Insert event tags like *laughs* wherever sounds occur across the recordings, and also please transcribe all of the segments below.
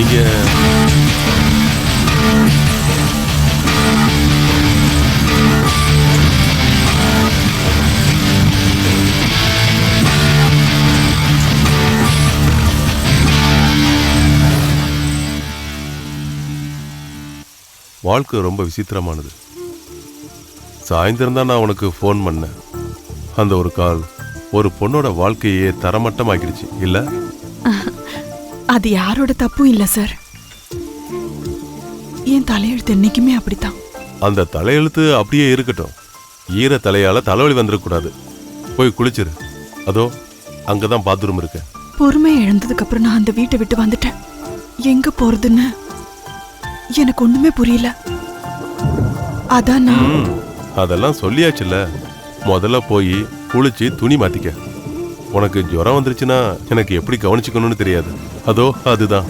நீங்க øh, வாழ்க்கை ரொம்ப விசித்திரமானது. சாயந்தரம் தான் நான் உனக்கு ஃபோன் பண்ணேன். அந்த ஒரு கால் ஒரு பொண்ணோட வாழ்க்கையே தரமட்டமாக்கிடுச்சு இல்லை? அது யாரோட தப்பும் இல்ல சார். என் தலையெழுத்து என்னைக்குமே அப்படித்தான். அந்த தலையெழுத்து அப்படியே இருக்கட்டும். ஈர தலையால தலைவலி வந்துடக்கூடாது போய் குளிச்சிரு. அதோ அங்கதான் பாத்ரூம் இருக்கு. பொறுமை இழந்ததுக்கு அப்புறம் நான் அந்த வீட்டை விட்டு வந்துட்டேன். எங்க போறதுன்னு எனக்கு ஒண்ணுமே புரியல. அதான் நான் அதெல்லாம் சொல்லியாச்சுல்ல. முதல்ல போய் குளிச்சு துணி மாத்திக்க. உனக்கு ஜுரம் வந்துருச்சுன்னா எனக்கு எப்படி கவனிச்சுக்கணும்னு தெரியாது. அதோ அதுதான்.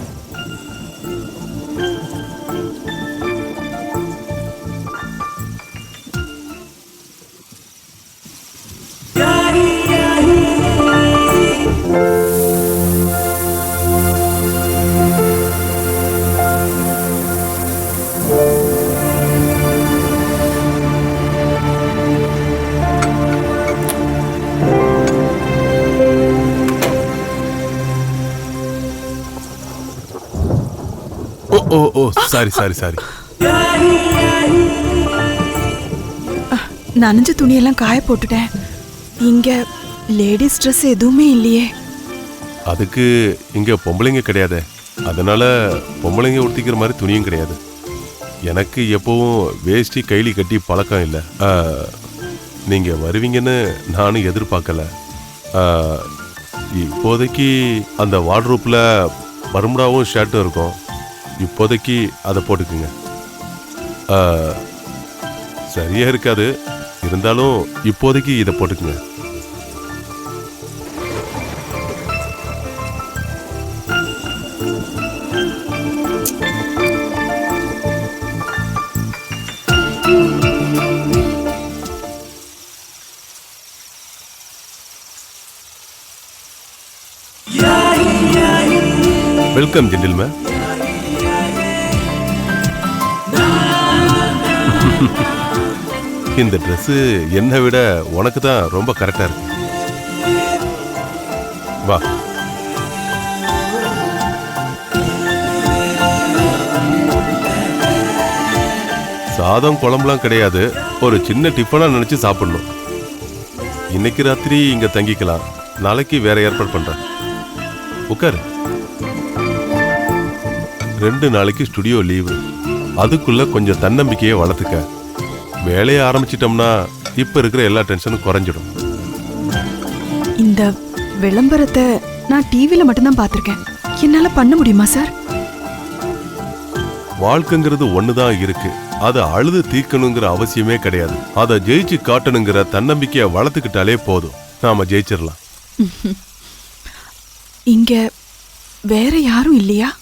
ஓ ஓ ஓ சாரி சாரி சாரி நனைஞ்ச துணியெல்லாம் காய போட்டுட்டேன். இங்க லேடிஸ் ட்ரெஸ் எதுவுமே இல்லையே. அதுக்கு இங்க பொம்பளைங்க கிடையாதே. அதனால பொம்பளைங்க உடுத்திக்கிற மாதிரி துணியும் கிடையாது. எனக்கு எப்பவும் வேஷ்டி கைலி கட்டி பழக்கம் இல்லை. நீங்க வருவீங்கன்னு நானும் எதிர்பார்க்கல. இப்போதைக்கு அந்த வார்ட்ரூப்ல பர்முடாவும் ஷர்ட்டும் இருக்கும். இப்போதைக்கு அதை போட்டுக்குங்க. சரியா இருக்காது. இருந்தாலும் இப்போதைக்கு இதை போட்டுக்குங்க. வெல்கம் ஜென்டில்மேன் இந்த ட்ரெஸ்ஸு என்னை விட உனக்கு தான் ரொம்ப கரெக்டா இருக்கு. வா. சாதம் குழம்புலாம் கிடையாது. ஒரு சின்ன டிஃபனாக நினச்சி சாப்பிடணும். இன்னைக்கு ராத்திரி இங்க தங்கிக்கலாம். நாளைக்கு வேற ஏற்பாடு பண்றேன். உட்காரு. ரெண்டு நாளைக்கு ஸ்டுடியோ லீவு அதுக்குள்ள கொஞ்சம் தன்னம்பிக்கையை வளர்த்துக்க. வேலையை ஆரம்பிச்சிட்டோம்னா இப்ப இருக்கிற எல்லா டென்ஷனும் குறைஞ்சிடும். இந்த விளம்பரத்தை நான் டிவில மட்டும்தான் பார்த்திருக்கேன். என்னால பண்ண முடியுமா சார்? வாழ்க்கைங்கிறது ஒண்ணுதான் இருக்கு. அதை அழுது தீர்க்கணுங்கிற அவசியமே கிடையாது. அதை ஜெயிச்சு காட்டணுங்கிற தன்னம்பிக்கையை வளர்த்துக்கிட்டாலே போதும். நாம ஜெயிச்சிடலாம். *laughs* இங்க வேற யாரும் இல்லையா?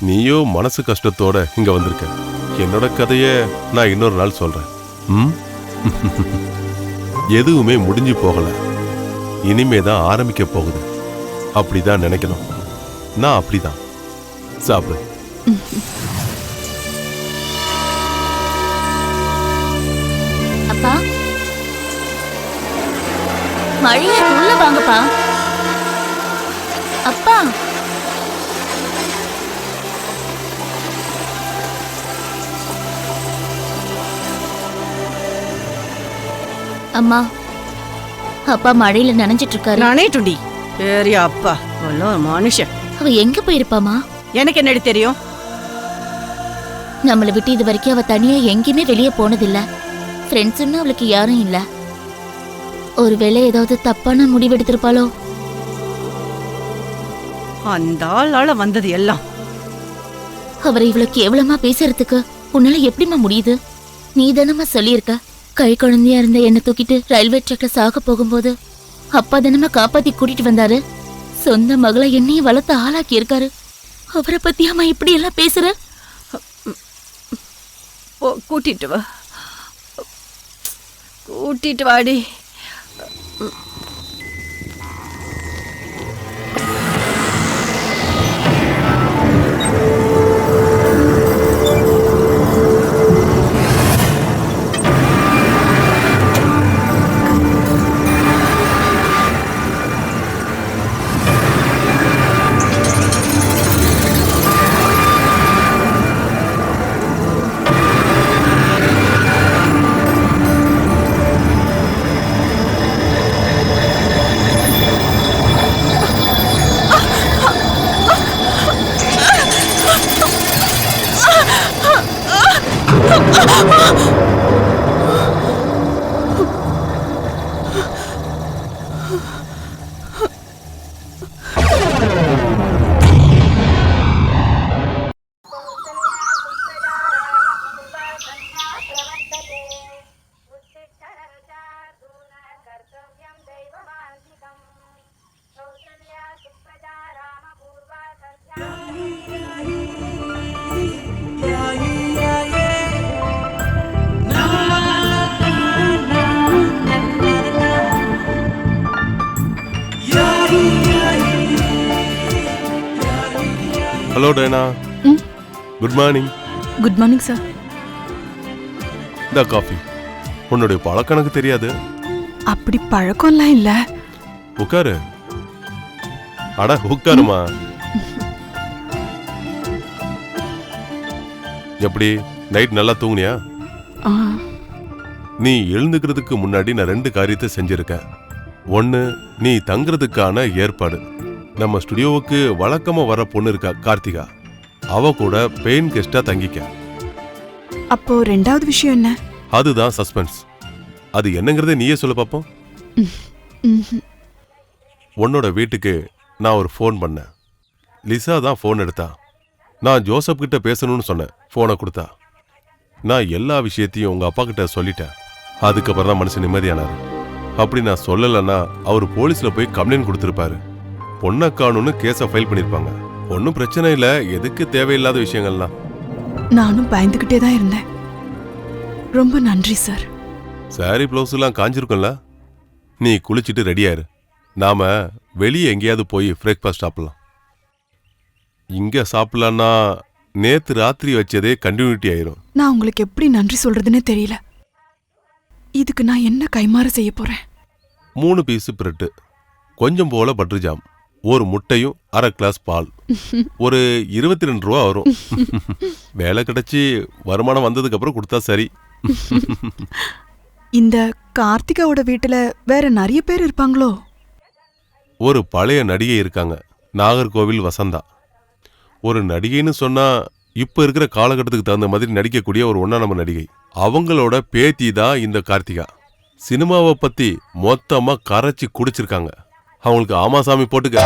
நீயோ மனசு கஷ்டத்தோட இங்க வந்திருக்க. என்னோட கதைய நான் இன்னொரு நாள் சொல்றேன். ம்? *laughs* எதுவுமே முடிஞ்சு போகல. இனிமே தான் ஆரம்பிக்க போகுது. அப்படிதான் நினைக்கணும். நான் அப்படிதான். சாப்பிடு. அப்பா. மழையா உள்ள வாங்கப்பா. அப்பா. அம்மா அப்பா மழையில நனைஞ்சிட்டு இருக்காரு நனையட்டுண்டி பெரிய அப்பா எல்லாம் மனுஷன். அவ எங்க போயிருப்பாமா எனக்கு என்னடி தெரியும்? நம்மளை விட்டு இது வரைக்கும் அவ தனியா எங்கேயுமே வெளியே போனதில்ல. ஃப்ரெண்ட்ஸ்னு அவளுக்கு யாரும் இல்ல. ஒருவேளை ஏதாவது தப்பான முடிவெடுத்திருப்பாளோ அந்த ஆளால வந்தது எல்லாம். அவரை இவ்வளவு கேவலமா பேசுறதுக்கு? உன்னால எப்படிம்மா முடியுது? நீ தானம்மா சொல்லியிருக்க? கை குழந்தையா இருந்த என்னை தூக்கிட்டு ரயில்வே ட்ராக்ல சாக போகும்போது அப்பா தினமா காப்பாத்தி கூட்டிட்டு வந்தாரு. சொந்த மகளை என்னையும் வளர்த்து ஆளாக்கி இருக்காரு. அவரை பத்தியாமா இப்படி எல்லாம் பேசுற? ஓ கூட்டிட்டு வா. கூட்டிட்டு வாடி. Hello டேனா. Good morning good morning sir இந்த காஃபி. உன்னுடைய பழக்கம் எனக்கு தெரியாது. அப்படி பழக்கம்லாம் இல்ல. உட்காரு. அட உட்காருமா. *laughs* எப்படி? நைட் நல்லா தூங்குனியா? நீ எழுந்துக்கிறதுக்கு முன்னாடி நான் ரெண்டு காரியத்தை செஞ்சிருக்கேன். ஒன்று நீ தங்குறதுக்கான ஏற்பாடு. நம்ம ஸ்டுடியோவுக்கு வழக்கமா வர பொண்ணு இருக்கா கார்த்திகா. அவ கூட பெயின் கெஸ்டா தங்கிக்க. அப்போ ரெண்டாவது விஷயம் என்ன? அதுதான் சஸ்பென்ஸ் அது என்னங்கிறத நீயே சொல்ல பார்ப்போம். உன்னோட வீட்டுக்கு நான் ஒரு ஃபோன் பண்ணேன். லிசா தான் ஃபோன் எடுத்தா. நான் ஜோசப் கிட்ட பேசணும்னு சொன்னேன் ஃபோனை கொடுத்தா. நான் எல்லா விஷயத்தையும் உங்க அப்பா கிட்ட சொல்லிட்டேன். அதுக்கப்புறம் தான் மனுஷன் நிம்மதியானாரு. அப்படி நான் சொல்லலைன்னா அவர் போலீஸ்ல போய் கம்ப்ளைண்ட் கொடுத்துருப்பாரு. பொண்ணை காணும்னு கேஸை ஃபைல் பண்ணியிருப்பாங்க ஒன்றும் பிரச்சனை இல்லை. எதுக்கு தேவையில்லாத விஷயங்கள்லாம். நானும் பயந்துகிட்டே தான் இருந்தேன். ரொம்ப நன்றி சார். சாரி ப்ளவுஸ்லாம் காஞ்சிருக்கும்ல? நீ குளிச்சிட்டு ரெடியாரு நாம வெளியே எங்கேயாவது போய் பிரேக்ஃபாஸ்ட் சாப்பிடலாம். இங்க சாப்பிடலான்னா நேத்து ராத்திரி வச்சதே கண்டினியூட்டி ஆயிரும். நான் உங்களுக்கு எப்படி நன்றி சொல்றதுன்னே தெரியல. இதுக்கு நான் என்ன கைமாறு செய்ய போறேன்? மூணு பீஸ் பிரெட்டு கொஞ்சம் போல பட்டர் ஜாம் ஒரு முட்டையும் அரை கிளாஸ் பால். ஒரு இருபத்தி ரெண்டு ரூபா வரும். வேலை கிடைச்சி வருமானம் வந்ததுக்கு அப்புறம் கொடுத்தா சரி. இந்த கார்த்திகாவோட வீட்டுல வேற நிறைய பேர் இருப்பாங்களோ? ஒரு பழைய நடிகை இருக்காங்க. நாகர்கோவில் வசந்தா. ஒரு நடிகைன்னு சொன்னா இப்ப இருக்கிற காலகட்டத்துக்கு தகுந்த மாதிரி நடிக்கக்கூடிய ஒரு ஒன்னா நம்ம நடிகை. அவங்களோட பேத்தி தான் இந்த கார்த்திகா. சினிமாவை பத்தி மொத்தமா கரைச்சி குடிச்சிருக்காங்க. அவங்களுக்கு ஆமாசாமி போட்டுக்க.